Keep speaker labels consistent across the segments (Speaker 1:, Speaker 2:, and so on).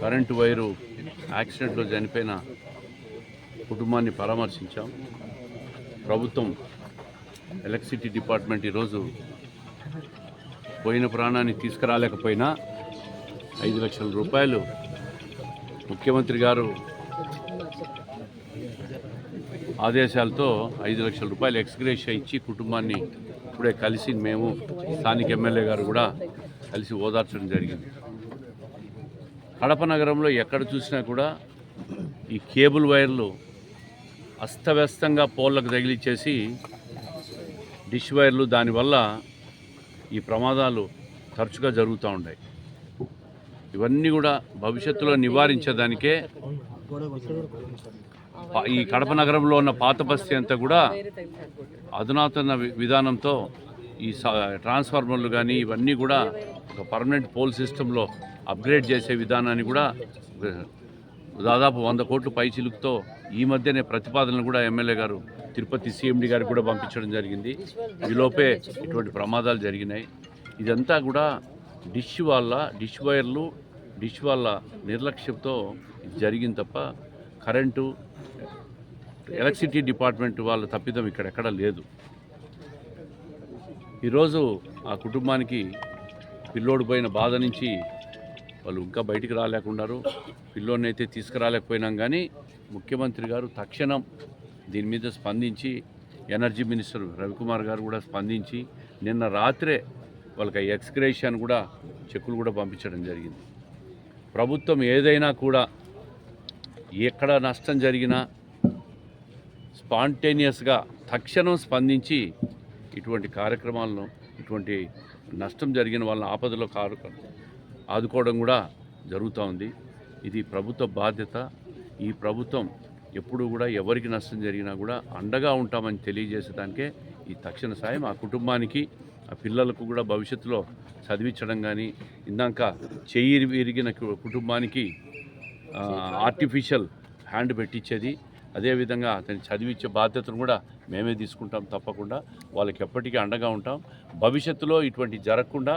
Speaker 1: Current wire యాక్సిడెంట్లో చనిపోయిన కుటుంబాన్ని పరామర్శించాం. ప్రభుత్వం ఎలక్ట్రిసిటీ డిపార్ట్మెంట్ ఈరోజు పోయిన ప్రాణాన్ని తీసుకురాలేకపోయినా ఐదు లక్షల రూపాయలు ముఖ్యమంత్రి గారు ఆదేశాలతో ఐదు లక్షల రూపాయలు ఎక్స్గ్రేషియా ఇచ్చి కుటుంబాన్ని ఇప్పుడే కలిసి మేము స్థానిక ఎమ్మెల్యే గారు కూడా కలిసి ఓదార్చడం జరిగింది. కడప నగరంలో ఎక్కడ చూసినా కూడా ఈ కేబుల్ వైర్లు అస్తవ్యస్తంగా పోల్లకు తగిలిచ్చేసి డిష్ వైర్లు దానివల్ల ఈ ప్రమాదాలు తరచుగా జరుగుతూ ఉన్నాయి. ఇవన్నీ కూడా భవిష్యత్తులో నివారించేదానికే ఈ కడప నగరంలో ఉన్న పాత బస్తీ అంతా కూడా అధునాతన విధానంతో ఈ ట్రాన్స్ఫార్మర్లు కానీ ఇవన్నీ కూడా ఒక పర్మనెంట్ పోల్ సిస్టంలో అప్గ్రేడ్ చేసే విధానాన్ని కూడా దాదాపు వంద కోట్లు పై చిలుకుతో ఈ మధ్యనే ప్రతిపాదనలు కూడా ఎమ్మెల్యే గారు తిరుపతి సీఎండి గారికి కూడా పంపించడం జరిగింది. ఈలోపే ఇటువంటి ప్రమాదాలు జరిగినాయి. ఇదంతా కూడా డిష్ వాళ్ళ డిష్ వైర్లు డిష్ వాళ్ళ నిర్లక్ష్యంతో జరిగింది తప్ప కరెంటు ఎలక్ట్రిసిటీ డిపార్ట్మెంట్ వాళ్ళ తప్పిదం ఇక్కడెక్కడ లేదు. ఈరోజు ఆ కుటుంబానికి పిల్లోడు పోయిన బాధ నుంచి వాళ్ళు ఇంకా బయటికి రాలేకున్నారు. పిల్లోడిని అయితే తీసుకురాలేకపోయినాం కానీ ముఖ్యమంత్రి గారు తక్షణం దీని మీద స్పందించి ఎనర్జీ మినిస్టర్ రవికుమార్ గారు కూడా స్పందించి నిన్న రాత్రే వాళ్ళకి ఎక్స్క్రేషన్ కూడా చెక్కులు కూడా పంపించడం జరిగింది. ప్రభుత్వం ఏదైనా కూడా ఎక్కడ నష్టం జరిగినా స్పాంటేనియస్గా తక్షణం స్పందించి ఇటువంటి కార్యక్రమాలను ఇటువంటి నష్టం జరిగిన వాళ్ళని ఆపదలో కారు ఆదుకోవడం కూడా జరుగుతూ ఉంది. ఇది ప్రభుత్వ బాధ్యత. ఈ ప్రభుత్వం ఎప్పుడు కూడా ఎవరికి నష్టం జరిగినా కూడా అండగా ఉంటామని తెలియజేసేదానికే ఈ తక్షణ సాయం ఆ కుటుంబానికి ఆ పిల్లలకు కూడా భవిష్యత్తులో చదివించడం కానీ ఇందాక చెయ్యి విరిగిన కుటుంబానికి ఆర్టిఫిషియల్ హ్యాండ్ పెట్టించేది అదేవిధంగా అతని చదివించే బాధ్యతను కూడా మేమే తీసుకుంటాం తప్పకుండా. వాళ్ళకి ఎప్పటికీ అండగా ఉంటాం. భవిష్యత్తులో ఇటువంటి జరగకుండా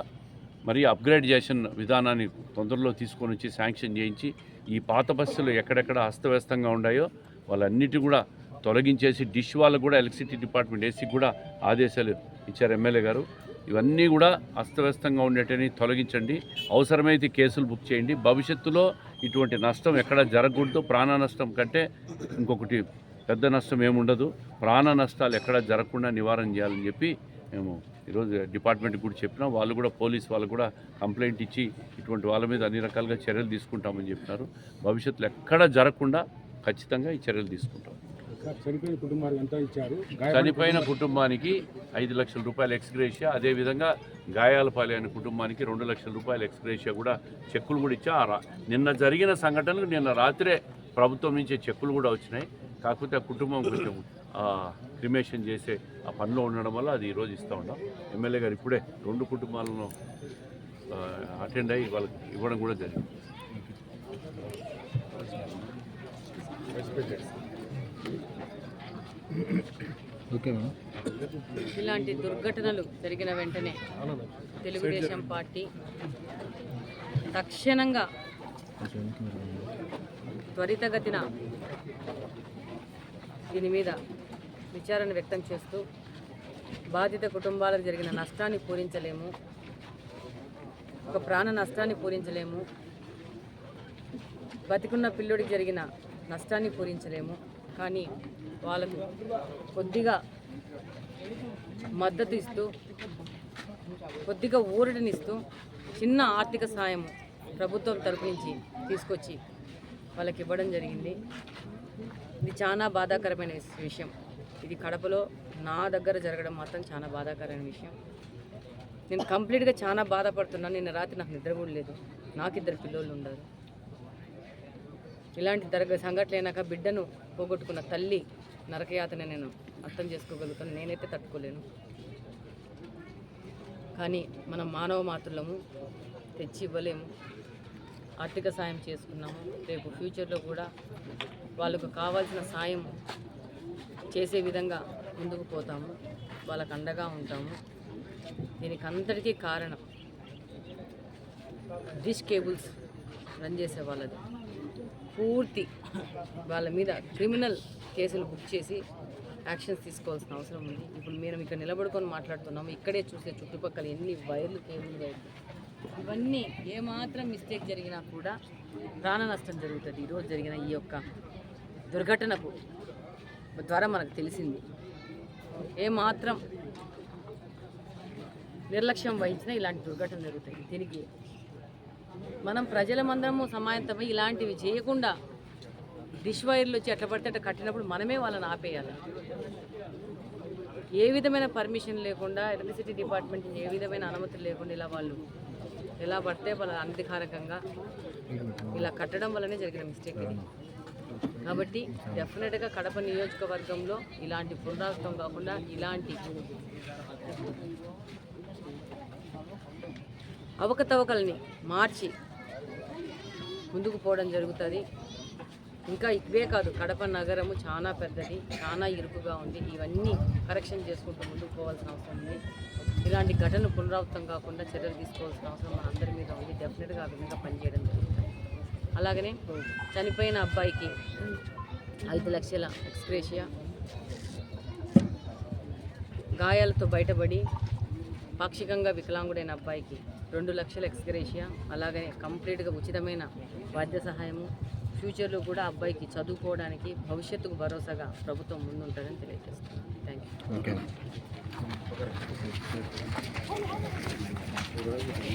Speaker 1: మరి అప్గ్రేడ్ చేసిన విధానాన్ని తొందరలో తీసుకొని వచ్చి శాంక్షన్ చేయించి ఈ పాత బస్సులు ఎక్కడెక్కడ అస్తవ్యస్తంగా ఉన్నాయో వాళ్ళన్నిటి కూడా తొలగించేసి డిష్ వాళ్ళకు కూడా ఎలక్ట్రిసిటీ డిపార్ట్మెంట్ ఏసీ కూడా ఆదేశాలు ఇచ్చారు ఎమ్మెల్యే గారు. ఇవన్నీ కూడా అస్తవ్యస్తంగా ఉండేటని తొలగించండి. అవసరమైతే కేసులు బుక్ చేయండి. భవిష్యత్తులో ఇటువంటి నష్టం ఎక్కడ జరగకూడదు. ప్రాణ నష్టం కంటే ఇంకొకటి పెద్ద నష్టం ఏముండదు. ప్రాణ నష్టాలు ఎక్కడ జరగకుండా నివారణ చేయాలని చెప్పి మేము ఈరోజు డిపార్ట్మెంట్కి కూడా చెప్పినాం. వాళ్ళు కూడా పోలీస్ వాళ్ళు కూడా కంప్లైంట్ ఇచ్చి ఇటువంటి వాళ్ళ మీద అన్ని రకాలుగా చర్యలు తీసుకుంటామని చెప్పినారు. భవిష్యత్తులో ఎక్కడ జరగకుండా ఖచ్చితంగా ఈ చర్యలు తీసుకుంటాం.
Speaker 2: చనిపోయిన కుటుంబానికి ఎంత ఇచ్చారు? గాయపడిన
Speaker 1: చనిపోయిన కుటుంబానికి ఐదు లక్షల రూపాయల ఎక్స్గ్రేషియా అదేవిధంగా గాయాల పాలైన కుటుంబానికి రెండు లక్షల రూపాయల ఎక్స్గ్రేషియా కూడా చెక్కులు కూడా ఇచ్చా నిన్న జరిగిన సంఘటనలు నిన్న రాత్రే ప్రభుత్వం నుంచి చెక్కులు కూడా వచ్చినాయి. కాకపోతే ఆ కుటుంబం కొంచెం క్రిమేషన్ చేసే ఆ పనిలో ఉండడం వల్ల అది ఈరోజు ఇస్తూ ఉన్నాం. ఎమ్మెల్యే గారు ఇప్పుడే రెండు కుటుంబాలను అటెండ్ అయ్యి వాళ్ళకి ఇవ్వడం కూడా జరిగింది.
Speaker 3: ఇలాంటి దుర్ఘటనలు జరిగిన వెంటనే తెలుగుదేశం పార్టీ తక్షణంగా త్వరితగతిన దీని మీద విచారణ వ్యక్తం చేస్తూ బాధిత కుటుంబాలకు జరిగిన నష్టాన్ని పూరించలేము ఒక ప్రాణ నష్టాన్ని పూరించలేము బతికున్న పిల్లోడికి జరిగిన నష్టాన్ని పూరించలేము. కానీ వాళ్ళకు కొద్దిగా మద్దతు ఇస్తూ కొద్దిగా ఊరటనిస్తూ చిన్న ఆర్థిక సాయం ప్రభుత్వం తరపు నుంచి తీసుకొచ్చి వాళ్ళకి ఇవ్వడం జరిగింది. ఇది చాలా బాధాకరమైన విషయం. ఇది కడపలో నా దగ్గర జరగడం మాత్రం చాలా బాధాకరమైన విషయం. నేను కంప్లీట్గా చాలా బాధపడుతున్నాను నిన్న రాత్రి నాకు నిద్ర కూడా లేదు. నాకు ఇద్దరు పిల్లోళ్ళు ఉండరు ఇలాంటి దరగ సంఘటన అయినాక బిడ్డను పోగొట్టుకున్న తల్లి నరకయాతన నేను అర్థం చేసుకోగలుగుతాను. నేనైతే తట్టుకోలేను. కానీ మనం మానవ మాతృలము తెచ్చి ఇవ్వలేము ఆర్థిక సాయం చేసుకున్నాము. రేపు ఫ్యూచర్లో కూడా వాళ్ళకు కావాల్సిన సాయం చేసే విధంగా ముందుకు పోతాము. వాళ్ళకు అండగా ఉంటాము. దీనికి అందరికీ కారణం డిష్ కేబుల్స్ రన్ చేసే వాళ్ళది. పూర్తి వాళ్ళ మీద క్రిమినల్ కేసులు బుక్ చేసి యాక్షన్స్ తీసుకోవాల్సిన అవసరం ఉంది. ఇప్పుడు మేము ఇక్కడ నిలబడుకొని మాట్లాడుతున్నాము. ఇక్కడే చూసే చుట్టుపక్కల ఎన్ని వైర్లు కేబుల్ వైర్లు ఇవన్నీ ఏమాత్రం మిస్టేక్ జరిగినా కూడా ప్రాణ నష్టం జరుగుతుంది. ఈరోజు జరిగిన ఈ యొక్క దుర్ఘటనకు ద్వారా మనకు తెలిసింది. ఏమాత్రం నిర్లక్ష్యం వహించినా ఇలాంటి దుర్ఘటనలు జరుగుతాయి. దీనికి మనం ప్రజలమందరము సమాయత్తమై ఇలాంటివి చేయకుండా డిష్ వైర్లు వచ్చి ఎట్ట పడితే అట్లా కట్టినప్పుడు మనమే వాళ్ళని ఆపేయాలి. ఏ విధమైన పర్మిషన్ లేకుండా ఎలక్ట్రిసిటీ డిపార్ట్మెంట్ ఏ విధమైన అనుమతులు లేకుండా ఇలా వాళ్ళు ఎలా పడితే వాళ్ళ అనధికారకంగా ఇలా కట్టడం వల్లనే జరిగిన మిస్టేక్ ఇది. కాబట్టి డెఫినెట్గా కడప నియోజకవర్గంలో ఇలాంటి పునరావృతం కాకుండా ఇలాంటి అవకతవకల్ని మార్చి ముందుకు పోవడం జరుగుతుంది. ఇంకా ఇవే కాదు కడప నగరము చాలా పెద్దది చాలా ఇరుకుగా ఉంది. ఇవన్నీ కరెక్షన్ చేసుకుంటూ ముందుకు పోవాల్సిన అవసరం ఉంది. ఇలాంటి ఘటన పునరావృతం కాకుండా చర్యలు తీసుకోవాల్సిన అవసరం మన అందరి మీద ఉంది. డెఫినెట్గా ఆ విధంగా పనిచేయడం జరుగుతుంది. అలాగనే చనిపోయిన అబ్బాయికి ఐదు లక్షల ఎక్స్క్రేషియా గాయాలతో బయటపడి పాక్షికంగా వికలాంగుడైన అబ్బాయికి రెండు లక్షల ఎక్స్గ్రేషియా. అలాగనే కంప్లీట్గా ఉచితమైన వైద్య సహాయము. ఫ్యూచర్లో కూడా అబ్బాయికి చదువుకోవడానికి భవిష్యత్తుకు భరోసాగా ప్రభుత్వం ముందుంటుందని తెలియజేస్తున్నాను. Thank you